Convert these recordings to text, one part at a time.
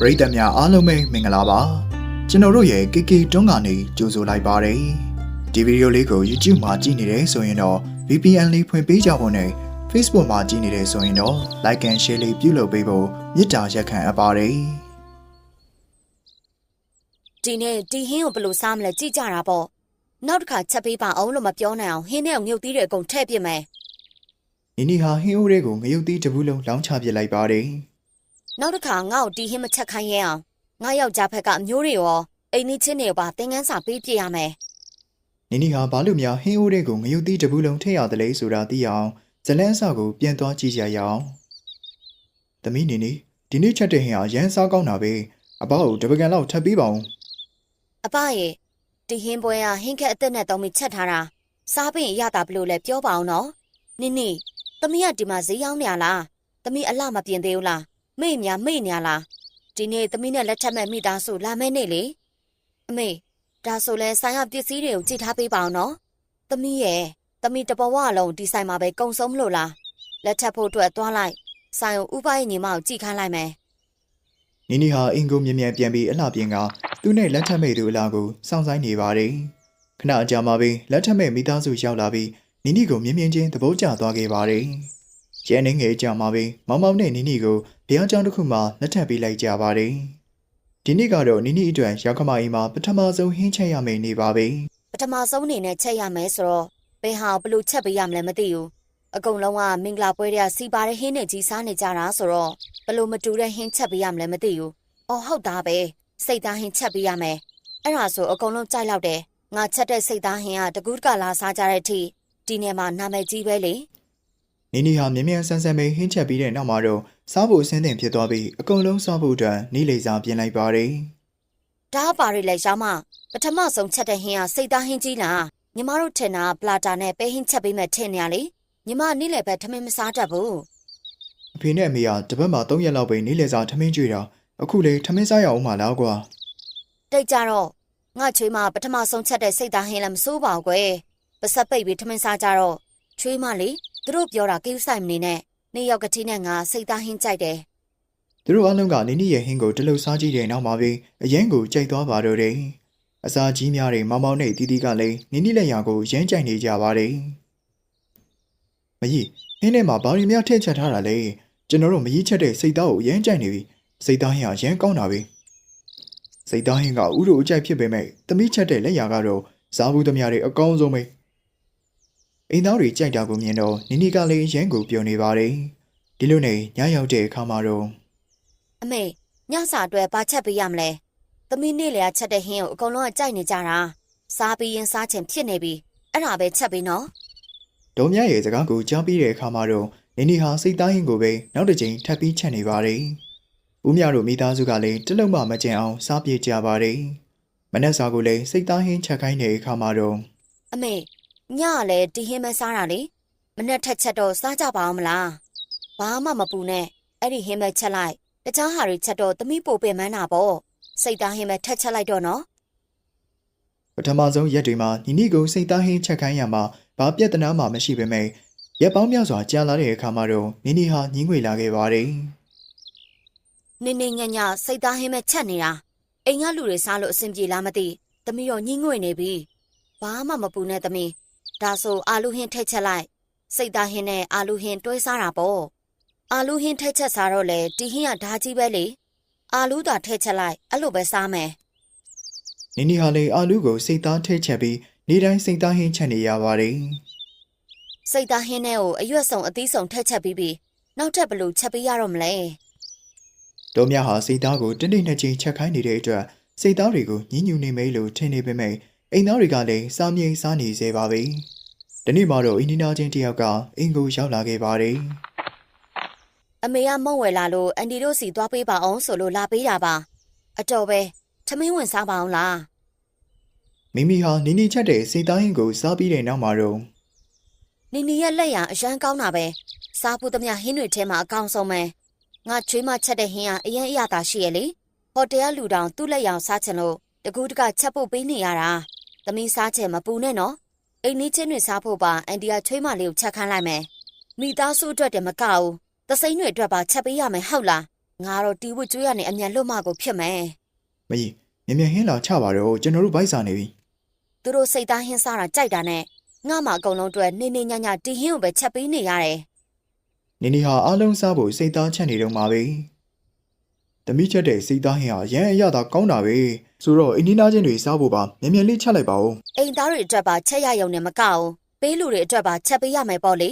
ပရိသတ်များအားလုံးပဲမင်္ဂလာပါကျွန်တော်တို့ရဲ့ KK တွန်းကနေကြိုဆိုလိုက်ပါတယ်ဒီဗီဒီယိုလေးကို YouTube မှာကြည့်နေတယ်ဆိုရင်တော့ VPN လေးဖွင့်ပေးကြဖို့နဲ့ Facebook မှာကြည့်နေတယ်ဆိုရင်တော့ Like and Share လေးပြုလုပ်ပေးဖို့မေတ္တာရက်ခံအပ်ပါတယ်ဒီနေ့ဒီဟင်းကိုဘယ်လိုစားမလဲကြည့်ကြတာပေါ့နောက်တစ်ခါချက်ပေးပါအောင်လို့မပြောနိုင်အောင်ဟင်းထဲကိုငုတ်သီးတွေအကုန်ထည့်ပစ်မယ်နီနီဟာဟင်းအိုးတွေကိုငရုတ်သီးတစ်ဘူးလုံးလောင်းချပစ်လိုက်ပါတယ် နောက်တစ်ခါငါ့ကိုဒီဟင်းမချက်ခိုင်းရအောင်ငါယောက်ျားဖက်ကအမျိုးတွေရောအိမ်နီးချင်းတွေပါသင်ငန်းစာပေးပြရမယ်နီနီဟာဘာလို့များဟင်းအိုးတွေကိုငရုတ်သီးတစ်ဘူးလုံးထည့်ရတယ်လဲဆိုတာသိအောင်ဇလန်းအစကိုပြန်သွားကြည့်ကြရအောင်သမီးနီနီဒီနေ့ချက်တဲ့ဟင်းဟာရမ်းစားကောင်းတာပဲအပေါ့ကိုတပကံလောက်ထပ်ပေးပါဦးအဖရဲ့ဒီဟင်းပွဲကဟင်းခက်အသက်နဲ့တောင်းပြီးချက်ထားတာစားပြီးရင်ရတာဘလို့လဲပြောပါအောင်နော်နင်းနီသမီးကဒီမှာဈေးရောက်နေရလားသမီးအလှမပြင်သေးဘူးလား မေ့ညာမေ့ညာလားဒီနေ့သမီးနဲ့လက်ထပ်မဲ့မိသားစုလာမဲနေလေအမေဒါဆိုလဲဆိုင်ရပစ္စည်းတွေကိုကြည့်ထားပေးပါအောင်နော်သမီးရဲ့သမီးတဘဝလုံးဒီဆိုင်မှာပဲကုံဆုံးမလို့လားလက်ထပ်ဖို့အတွက်သွားလိုက်ဆိုင်ကိုဥပရဲ့ညီမကိုကြည့်ခိုင်းလိုက်မယ် နီနီဟာအင်ကိုမြ мян ပြန်ပြီးအလှပြင်ကသူ့နဲ့လက်ထပ်မဲ့သူအလားကိုစောင့်ဆိုင်နေပါတယ်ခဏအကြာမှပဲလက်ထပ်မဲ့မိသားစုရောက်လာပြီးနီနီကိုမြင်မြင်ချင်းသဘောကျသွားခဲ့ပါတယ် ကျဲနေငယ်အကြာမှပဲမောင်မောင်နဲ့နီနီကိုတရားကြောင်းတစ်ခုမှလက်ထပ်ပေးလိုက်ကြပါတယ်ဒီနေ့ကတော့နီနီအတွက်ရောက်ခမကြီးမှာပထမဆုံးဟင်းချက်ရမယ့်နေ့ပါပဲပထမဆုံးအနေနဲ့ချက်ရမယ်ဆိုတော့ဘယ်ဟာကိုဘယ်လို့ချက်ပေးရမလဲမသိဘူးအကုန်လုံးကမင်္ဂလာပွဲတွေကစီပါတဲ့ဟင်းနဲ့ကြီးစားနေကြတာဆိုတော့ဘယ်လို့မတူတဲ့ဟင်းချက်ပေးရမလဲမသိဘူးအော်ဟုတ်သားပဲစိတ်သားဟင်းချက်ပေးရမယ်အဲ့ဒါဆိုအကုန်လုံးကြိုက်လောက်တယ်ငါချက်တဲ့စိတ်သားဟင်းကတကူးတကလာစားကြတဲ့အထိဒီနေ့မှနာမည်ကြီးပဲလေ နီနီဟာမြင်မြန်ဆန်းဆန်းပဲဟင်းချက်ပြီးတဲ့နောက်မှာတော့စားဖို့အဆင်းသင့်ဖြစ်သွားပြီးအကုန်လုံးစားဖို့အတွက်နီလေစာပြင်လိုက်ပါတယ်။ဒါပါရီလိုက်ရောင်းမပထမဆုံးချက်တဲ့ဟင်းဟာစိတ်သားဟင်းကြီးလားညီမတို့ထင်တာပလာတာနဲ့ပဲဟင်းချက်ပေးမှထင်နေရလေညီမနေ့လယ်ဘက်ထမင်းမစားတတ်ဘူးအဖေနဲ့အမေကတပတ်မှာ3ရက်လောက်ပဲနေ့လယ်စာထမင်းကြွေတာအခုလေထမင်းစားရအောင်မလားကွာတိတ်ကြတော့ငါချွေးမပထမဆုံးချက်တဲ့စိတ်သားဟင်းလည်းမစိုးပါဘူးကွယ်ပစက်ပိတ်ပြီးထမင်းစားကြတော့ချွေးမလေ သူတို့ပြောတာကိစ္စဆိုင်မနေနဲ့နေ့ရောက်ကတိနဲ့ငါစိတ်သားဟင်းကြိုက်တယ်သူတို့အားလုံးကနီနီရဲ့ဟင်းကိုတလုတ်စားကြည့်တဲ့နောက်မှာပဲအရင်ကိုကြိုက်သွားပါတော့တယ်အစာကြီးများတဲ့မောင်မောင်နဲ့တီတီကလည်းနီနီလက်ရာကိုရမ်းကြိုက်နေကြပါတယ်မကြီးဟင်းထဲမှာဘာတွေများထည့်ချက်ထားတာလဲကျွန်တော်တို့မကြီးချက်တဲ့စိတ်သားကိုရမ်းကြိုက်နေပြီစိတ်သားဟင်းကရမ်းကောင်းတာပဲစိတ်သားဟင်းကဥတို့အကြိုက်ဖြစ်ပေမဲ့သမီးချက်တဲ့လက်ရာကတော့စားဘူးသမျှတွေအကောင်းဆုံးပဲ အိမ်သားတွေကြိုက်တာကိုမြင်တော့နီနီကလည်းရမ်းကိုပျော်နေပါတယ်ဒီလိုနဲ့ညရောက်တဲ့အခါမှာတော့အမေညစာအတွက်ဘာချက်ပေးရမလဲသမီးနေ့လေကချက်တဲ့ဟင်းကိုအကုန်လုံးကကြိုက်နေကြတာစားပြီးရင်စားချင်ဖြစ်နေပြီအဲ့ဒါပဲချက်ပေးနော်ဒေါ်မြရဲ့စကားကိုကြားပြီးတဲ့အခါမှာတော့နင်းနီဟာစိတ်သားရင်ကိုပဲနောက်တစ်ချိန်ထပ်ပြီးချက်နေပါတယ်။ဦးမြတို့မိသားစုကလည်းတလုံးမှမကျန်အောင်စားပြေကြပါတယ်။မနက်စာကိုလည်းစိတ်သားဟင်းချက်ခိုင်းတဲ့အခါမှာတော့အမေ ညကလည်းဒီဟင်းမစားတာလေမနဲ့ထက်ချက်တော့စားကြပါအောင်မလားဘာမှမပူနဲ့အဲ့ဒီဟင်းမချက်လိုက်တခြားဟာတွေချက်တော့သမီးပိုပင်မန်းတာပေါ့စိတ်သားဟင်းမထက်ချက်လိုက်တော့နော်ပထမဆုံးရက်တွေမှာညီနီကိုစိတ်သားဟင်းချက်ခိုင်းရမှာဘာပြဿနာမှမရှိပေမဲ့ရက်ပေါင်းများစွာကြာလာတဲ့အခါမှာတော့နင်းနီဟာညင်းငွေလာခဲ့ပါတယ်နေနေညညစိတ်သားဟင်းမချက်နေတာအိမ်ကလူတွေစားလို့အဆင်ပြေလားမသိသမီးတော့ညှင်းငွေနေပြီဘာမှမပူနဲ့သမီး ဒါဆိုအာလူဟင်းထက်ချက်လိုက်စိတ်သားဟင်းနဲ့အာလူဟင်းတွဲစားတာပေါ့အာလူဟင်းထက်ချက်စားတော့လေဒီဟင်းကဓာကြီးပဲလေအာလူသာထက်ချက်လိုက်အဲ့လိုပဲစားမယ်။နင်းနီဟာလည်းအာလူကိုစိတ်သားထဲချက်ပြီးနေ့တိုင်းစိတ်သားဟင်းချက်နေရပါတယ်။စိတ်သားဟင်းနဲ့ကိုအရွက်စုံအသီးစုံထက်ချက်ပြီးပြီးနောက်ထပ်ဘယ်လို့ချက်ပေးရတော့မလဲဒေါ်မြဟာစိတ်သားကိုတနေ့နှစ်ချိန်ချက်ခိုင်းနေတဲ့အတွက်စိတ်သားတွေကိုညှဉ်းညူနေမေးလို့ထင်နေပေမဲ့အိမ်သားတွေကလည်းစားမြိန်စားနေစေပါပဲ။ ဒီနေ့မှတော့အင်းနီနာချင်းတယောက်ကအင်ကိုရောက်လာခဲ့ပါတယ်အမေကမုံဝယ်လာလို့အန်တီတို့စီသွားပေးပါအောင်ဆိုလို့လာပေးတာပါအတော်ပဲထမင်းဝင်စားပါအောင်လား။မိမိဟာနီနီချက်တဲ့စိတ်သားဟင်းကိုစားပြီးတဲ့နောက်မှာတော့နီနီရဲ့လက်ရအရန်ကောင်းတာပဲစားဖို့သမျှဟင်းတွေထဲမှာအကောင်ဆုံးပဲငါချွေးမချက်တဲ့ဟင်းကအရင်အရသာရှိရလေဟိုတယ်ကလူတောင်သူ့လက်ရောင်စားချင်လို့တကူးတကချက်ဖို့ပေးနေရတာသမီးစားချင်မပူနဲ့နော် အိမ်နီးချင်းတွေစားဖို့ပါအန်တီကချွေးမလေးကိုချက်ခန်းလိုက်မယ်မိသားစုအတွက်တည်းမကဘူးသစိမ့်တွေအတွက်ပါချက်ပေးရမယ်ဟုတ်လားငါတော့တီဝစ်ကျွေးရနေအမြန်လွတ်မကိုဖြစ်မယ်မကြီးမြန်မြန်ဟင်းလာချပါတော့ကျွန်တော်တို့ဘိုက်စာနေပြီသူတို့စိတ်သားဟင်းစားတာကြိုက်တာနဲ့ငါမှအကုန်လုံးအတွက်နေနေညညတီဟင်းကိုပဲချက်ပေးနေရတယ်နင်းနီဟာအားလုံးစားဖို့စိတ်သားချက်နေတော့မှာပဲ သမီးချက်တဲ့စိတ်သားဟင်းဟာရမ်းအရသာကောင်းတာပဲဆိုတော့အင်းဒီနာချင်းတွေစားဖို့ပါမြန်မြန်လေးချက်လိုက်ပါဦးအိမ်သားတွေအတွက်ပါချက်ရရုံနဲ့မကအောင်ပေးလူတွေအတွက်ပါချက်ပေးရမယ်ပေါ့လေ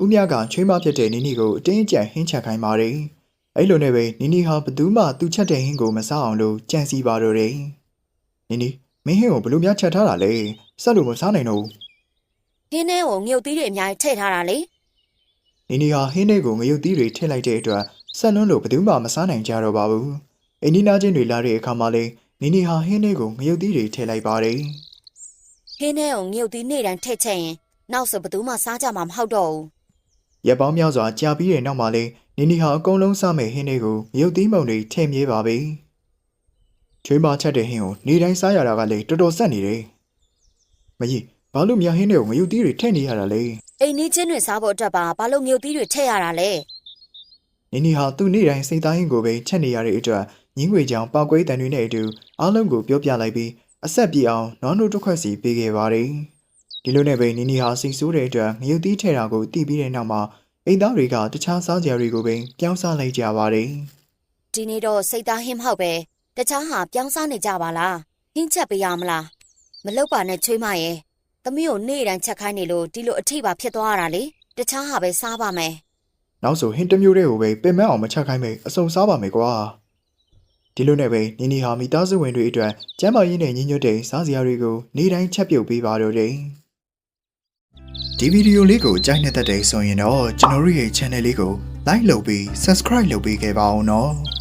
ဦးမြကချွေးမဖြစ်တဲ့နင်းနီကိုအတင်းအကျပ်ဟင်းချက်ခိုင်းပါတယ်အဲ့လိုနဲ့ပဲနင်းနီဟာဘသူမှသူ့ချက်တဲ့ဟင်းကိုမစားအောင်လို့ကြံစီပါတော့တယ်နင်းနီမင်းဟင်းကိုဘလို့များချက်ထားတာလဲဆက်လို့မစားနိုင်တော့ဘူးဟင်းထဲကိုငြုတ်သီးတွေအများကြီးထည့်ထားတာလေနီနီဟာဟင်းတွေကိုငရုတ်သီးတွေထည့်လိုက်တဲ့အတွက် ဆက်လွန်းလို့ဘယ်သူမှမစားနိုင်ကြတော့ပါဘူး။အိန္ဒိနာချင်းတွေလာတဲ့အခါမှာလေနီနီဟာဟင်းတွေကိုငရုတ်သီးတွေထည့်လိုက်ပါတယ်ဟင်းထဲကိုငြုတ်သီးနေ့တိုင်းထည့်ချက်ရင်နောက်ဆိုဘယ်သူမှစားကြမှာမဟုတ်တော့ဘူး။ရက်ပေါင်းများစွာကြာပြီးတဲ့နောက်မှာလေနီနီဟာအကုန်လုံးစားမဲ့ဟင်းတွေကိုငရုတ်သီးမုံတွေထည့်မြဲပါပဲ။ချွေးမချက်တဲ့ဟင်းကိုနေတိုင်းစားရတာကလေတော်တော်ဆက်နေတယ်။မကြီးဘာလို့များဟင်းတွေကိုငရုတ်သီးတွေထည့်နေရတာလဲအိမ်နီးချင်းတွေစားဖို့အတွက်ပါဘာလို့ငြုတ်သီးတွေထည့်ရတာလဲ။ နီနီဟာသူ့နေ့တိုင်းစိတ်သားဟင်းကိုပဲချက်နေရတဲ့အတွက်ညင်းငွေကြောင်ပောက်ကွဲတန်တွေနဲ့အတူအားလုံးကိုပြောပြလိုက်ပြီးအဆက်ပြေအောင်နွားနို့တစ်ခွက်စီပေးခဲ့ပါတယ်။ဒီလိုနဲ့ပဲနီနီဟာစိတ်ဆိုးတဲ့အတွက်ငရုတ်သီးထဲတာကိုတီးပြီးတဲ့နောက်မှာအိမ်သားတွေကတခြားစားကြတွေကိုပဲပြောင်းစားလိုက်ကြပါတယ်ဒီနေ့တော့စိတ်သားဟင်းမဟုတ်ပဲတခြားဟာပြောင်းစားနေကြပါလားဟင်းချက်ပေးရမလားမလောက်ပါနဲ့ချွေးမရဲ့သမီးကိုနေ့တိုင်းချက်ခိုင်းနေလို့ဒီလိုအထိပါဖြစ်သွားရတာလေတခြားဟာပဲစားပါမယ်။ နောက်ဆိုဟင်းတစ်မျိုးတည်းကိုပဲပင်မအောင်မချက်ခိုင်းမိအစုံစားပါမယ်ကွာ။ဒီလိုနဲ့ပဲနီနီဟာမိသားစုဝင်တွေအတွက်ကျမ်းမာရေးနဲ့ညီညွတ်တဲ့စားစရာတွေကိုနေ့တိုင်းချက်ပြုတ်ပေးပါတော့တယ်။ဒီဗီဒီယိုလေးကိုကြိုက်နေတဲ့တဲ့ဆိုရင်တော့ကျွန်တော်တို့ရဲ့ channel လေးကို like လုပ်ပြီး subscribe လုပ်ပေးခဲ့ပါအောင်နော်။